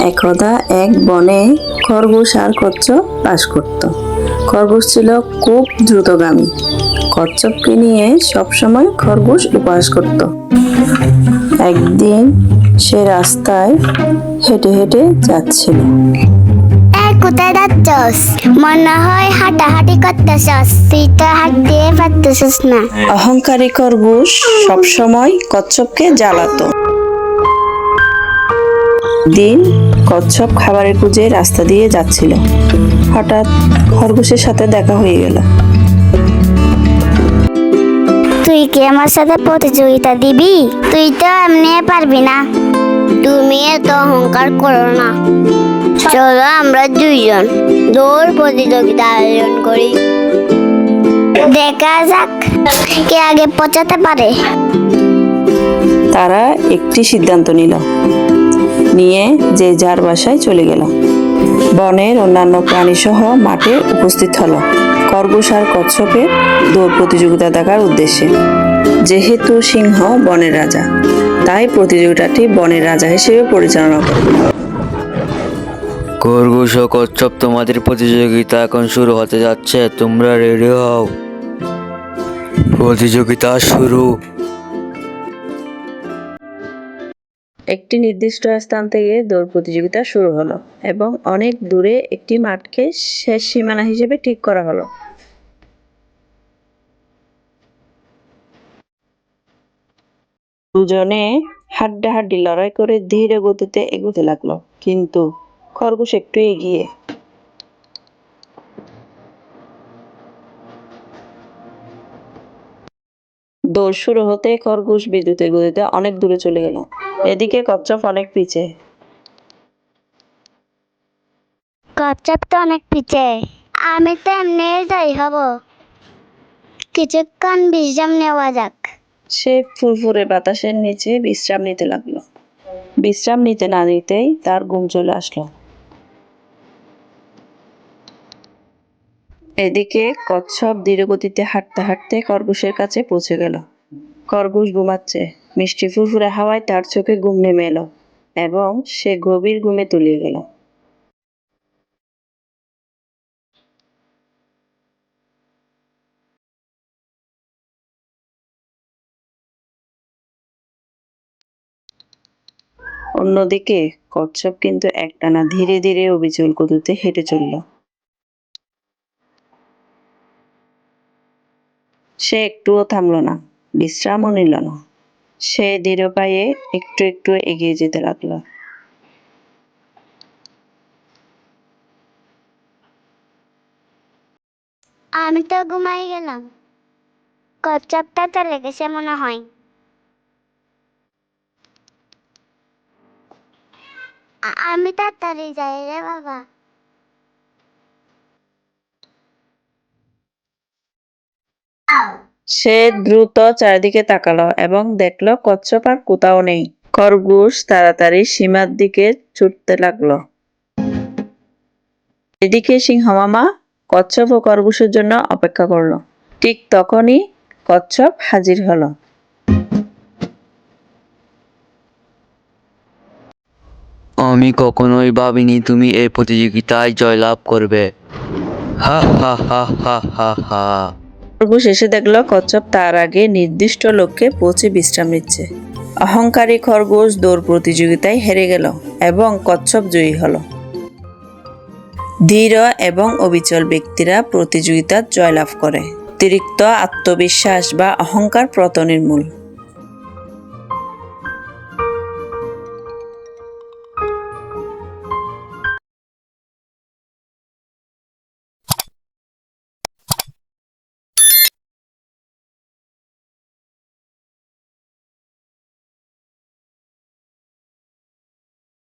একদা এক বনে খরগোশ আর কচ্ছপ বাস করত। খরগোশ ছিল খুব দ্রুতগামী। কচ্ছপকে নিয়ে সবসময় খরগোশ উপহাস করত। একদিন সে রাস্তায় হেঁটে হেঁটে যাচ্ছিল। কোথায় যাচ্ছস? মনে হয় হাঁটাহাঁটি করতেছস। তুই তো হাঁটতে পারতেছিস না। অহংকারী খরগোশ সবসময় কচ্ছপকে জ্বালাতো। দিন কচ্ছপ খাবারের খুঁজে রাস্তা দিয়ে যাচ্ছিল। হঠাৎ খরগোশের সাথে দেখা হয়ে গেল। তুই কি আমার সাথে প্রতিযোগিতা দিবি? তুই তো এমনি পারবি না। তুমি এত অহংকার করো না। চলো আমরা দুইজন দৌড় প্রতিযোগিতা আয়োজন করি। দেখা যাক কে আগে পৌঁছাতে পারে। তারা একটি সিদ্ধান্ত নিল। নিয়ে যে যার বাসায় চলে গেল। বনের অন্যান্য প্রাণী সহ মাঠে উপস্থিত হলো। খরগোশ আর কচ্ছপের দৌড় প্রতিযোগিতা দেখার উদ্দেশ্যে। যেহেতু সিংহ বনের রাজা, তাই প্রতিযোগিতাটি বনের রাজা হিসেবে পরিচালনা করবে খরগোশ ও কচ্ছপ তোমাদের প্রতিযোগিতা এখন শুরু হতে যাচ্ছে, তোমরা রেডি হও। প্রতিযোগিতা শুরু। একটি নির্দিষ্ট স্থান থেকে দৌড় প্রতিযোগিতা শুরু হলো এবং অনেক দূরে একটি মাঠকে শেষ সীমানা হিসেবে ঠিক করা হলো। দুজনে হাড্ডাহাড্ডি লড়াই করে ধীরে গতিতে এগোতে লাগল, কিন্তু খরগোশ একটু এগিয়ে। দৌড় শুরু হতে খরগোশ বিদ্যুতের গতিতে অনেক দূরে চলে গেল। এদিকে কচ্ছপ অনেক পিছে। কচ্ছপ তো অনেক পিছে। আমি তো এমনি যাই হব। কিছুক্ষণ বিশ্রাম নেওয়া যাক। সে ফুরফুরে বাতাসের নিচে বিশ্রাম নিতে লাগল। বিশ্রাম নিতে না নিতেই তার ঘুম চলে আসলো। এদিকে কচ্ছপ ধীরগতিতে হাঁটতে হাঁটতে খরগোশের কাছে পৌঁছে গেল। খরগোশ ঘুমাচ্ছে। মিষ্টি ফুরফুরে হাওয়ায় তার চোখে ঘুম নেমে এলো এবং সে গভীর ঘুমে তলিয়ে গেল। অন্যদিকে কচ্ছপ কিন্তু একটানা ধীরে ধীরে অবিচল গতিতে হেঁটে চলল। সে একটুও থামলো না, বিশ্রামও নিল না। সে ধীর পায়ে একটু একটু এগিয়ে যেতে লাগল। আমি তো ঘুমাই গেলাম। কচ্ছপটা চলে গেছে মনে হয়। আমি তাড়াতাড়ি যাই রে বাবা। সে দ্রুত চারিদিকে তাকালো এবং দেখল, কচ্ছপ আর কোথাও নেই। খরগোশ তাড়াতাড়ি সীমার দিকে ছুটতে লাগল। এদিকে সিংহ মামা কচ্ছপ ও খরগোশের জন্য অপেক্ষা করল। ঠিক তখনই কচ্ছপ হাজির হলো। আমি কখনোই ভাবিনি তুমি এই প্রতিযোগিতায় জয়লাভ করবে। হা হা হা হা হা হা। খরগোশ এসে দেখল কচ্ছপ তার আগে নির্দিষ্ট লক্ষ্যে পৌঁছে বিশ্রাম নিচ্ছে। অহংকারী খরগোশ দৌড় প্রতিযোগিতায় হেরে গেল এবং কচ্ছপ জয়ী হল। ধীর এবং অবিচল ব্যক্তিরা প্রতিযোগিতার জয়লাভ করে। অতিরিক্ত আত্মবিশ্বাস বা অহংকার পতনের মূল।